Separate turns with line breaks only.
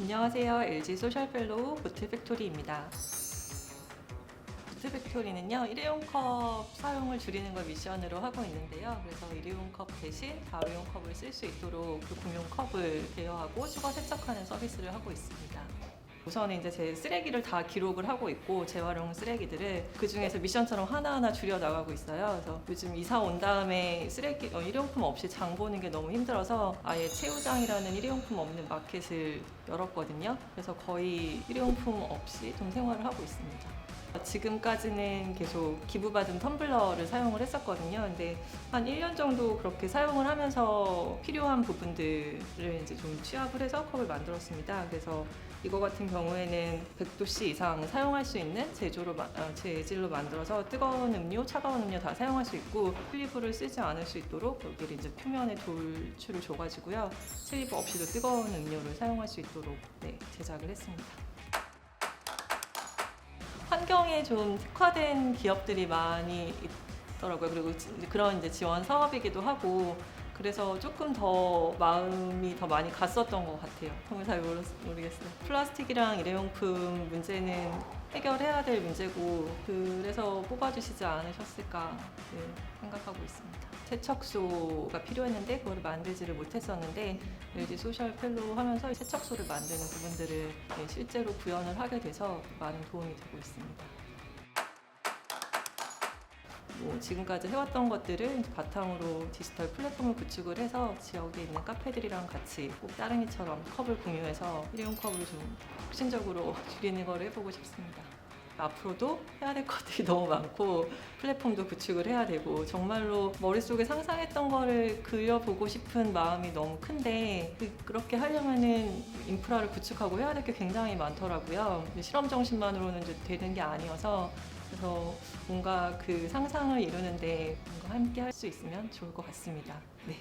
안녕하세요. LG 소셜펠로우 보트팩토리입니다. 보트팩토리는요, 일회용 컵 사용을 줄이는 걸 미션으로 하고 있는데요. 그래서 일회용 컵 대신 다회용 컵을 쓸 수 있도록 그 공용 컵을 대여하고 수거 세척하는 서비스를 하고 있습니다. 우선은 이제 제 쓰레기를 다 기록을 하고 있고 재활용 쓰레기들을 그 중에서 미션처럼 하나하나 줄여 나가고 있어요. 그래서 요즘 이사 온 다음에 쓰레기 어, 일회용품 없이 장 보는 게 너무 힘들어서 아예 채우장이라는 일회용품 없는 마켓을 열었거든요. 그래서 거의 일회용품 없이 좀 생활을 하고 있습니다. 지금까지는 계속 기부받은 텀블러를 사용을 했었거든요. 근데 한 1년 정도 그렇게 사용을 하면서 필요한 부분들을 이제 좀 취합을 해서 컵을 만들었습니다. 그래서 이거 같은 경우에는 100도씨 이상 사용할 수 있는 제조로 마- 아, 재질로 만들어서 뜨거운 음료, 차가운 음료 다 사용할 수 있고 슬리브를 쓰지 않을 수 있도록 여기를 이제 표면에 돌출을 줘가지고요. 슬리브 없이도 뜨거운 음료를 사용할 수 있도록 네, 제작을 했습니다. 환경에 좀 특화된 기업들이 많이 있더라고요. 그리고 지- 그런 이제 지원 사업이기도 하고 그래서 조금 더 마음이 더 많이 갔었던 것 같아요. 정말 잘 모르, 모르겠어요. 플라스틱이랑 일회용품 문제는 해결해야 될 문제고 그래서 뽑아주시지 않으셨을까 네, 생각하고 있습니다. 세척소가 필요했는데 그걸 만들지를 못했었는데 LG 소셜 펠로우 하면서 세척소를 만드는 부분들을 네, 실제로 구현을 하게 돼서 많은 도움이 되고 있습니다. 뭐 지금까지 해왔던 것들을 바탕으로 디지털 플랫폼을 구축을 해서 지역에 있는 카페들이랑 같이 꼭 따릉이처럼 컵을 공유해서 일회용 컵을 좀 혁신적으로 줄이는 걸 해보고 싶습니다. 앞으로도 해야 될 것들이 너무 많고 플랫폼도 구축을 해야 되고 정말로 머릿속에 상상했던 거를 그려보고 싶은 마음이 너무 큰데 그- 그렇게 하려면은 인프라를 구축하고 해야 될 게 굉장히 많더라고요. 실험 정신만으로는 되는 게 아니어서 그래서 뭔가 그 상상을 이루는데 뭔가 함께 할 수 있으면 좋을 것 같습니다. 네.